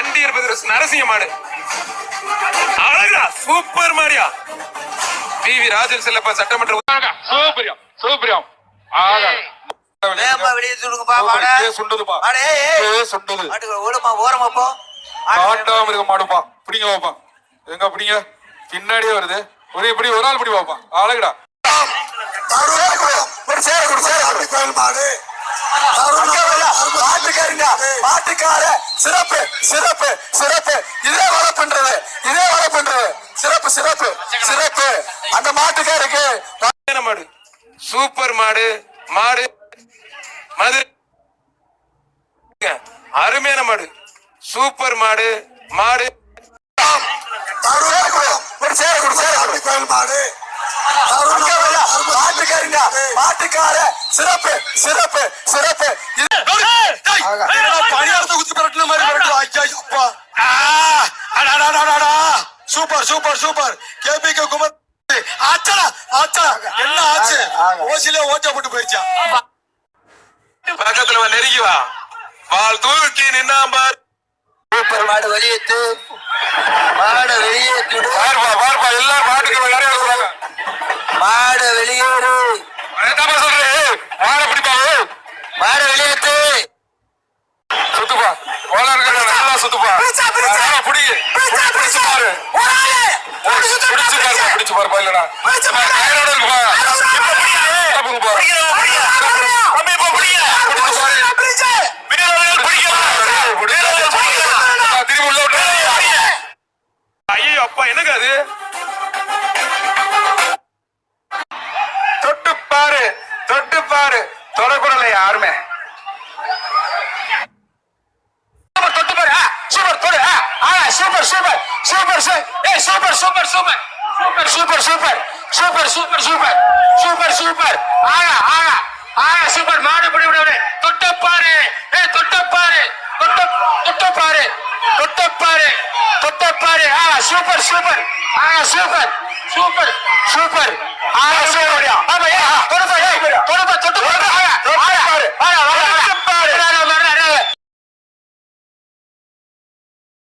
நன்றி இருபது நரசிங்கமாடு அழகா சூப்பர் மாடியா. பி வி ராஜன் செல்லப்பா சட்டமன்ற சூப்பரியா சூப்பரியா ஆகா. பின்னாடியே வருது. ஒரு இப்படி ஒரு நாள் பிடி பாப்பான் அழகுடா. சேர மாடு. ஆட்டுக்காரங்க சிறப்பு சிறப்பு சிறப்பு. இதே வள பண்றது இதே வள பண்றது. சிறப்பு சிறப்பு சிறப்பு. அந்த மாட்டுக்காருக்கு அருமையான மாடு. சூப்பர் மாடு மாடு. மதுரை. அருமையான மாடு. சூப்பர் மாடு மாடு. மாடு. மாட்டுக்காரங்க. மாட்டுக்கார. சிறப்பு சிறப்பு சிறப்பு. அப்பா. Super super super. KPK Kumar ஆச்சடா ஆச்சடா என்ன ஆச்சு? ஓசிலே ஓட்ட போட்டு போயிடுச்சா? பக்கத்துல நெருங்கி வா. பால் தூக்கி நின்னாம்பார் சூப்பர் மாடு வெளியேத்து மாடு வெளியேத்து பாருப்பா பாருப்பா எல்லாரும் பாட்டுக்கு சுத்துப்பா. புடி. பிடிச்சு பாரு. பிடிச்சு பாருப்பா பிடிச்சு பாருப்பா இல்லடா டயரோட அப்பா என்னங்க அது? தொட்டு பாரு. தொட்டு பாரு. தொடக்கூடல யாருமே. ஏய் super super super. Super super super. Super super super. Super super. ஆயா ஆயா ஆயா சூப்பர். மாடு பிடி விட விடு தொட்ட பாரு ஏய் தொட்ட பாரு தொட்ட தொட்ட பாரு தொட்ட பாரு தொட்ட பாரு ஆ சூப்பர் சூப்பர். ஆ சூப்பர். Super super. ஆ சூப்பர்.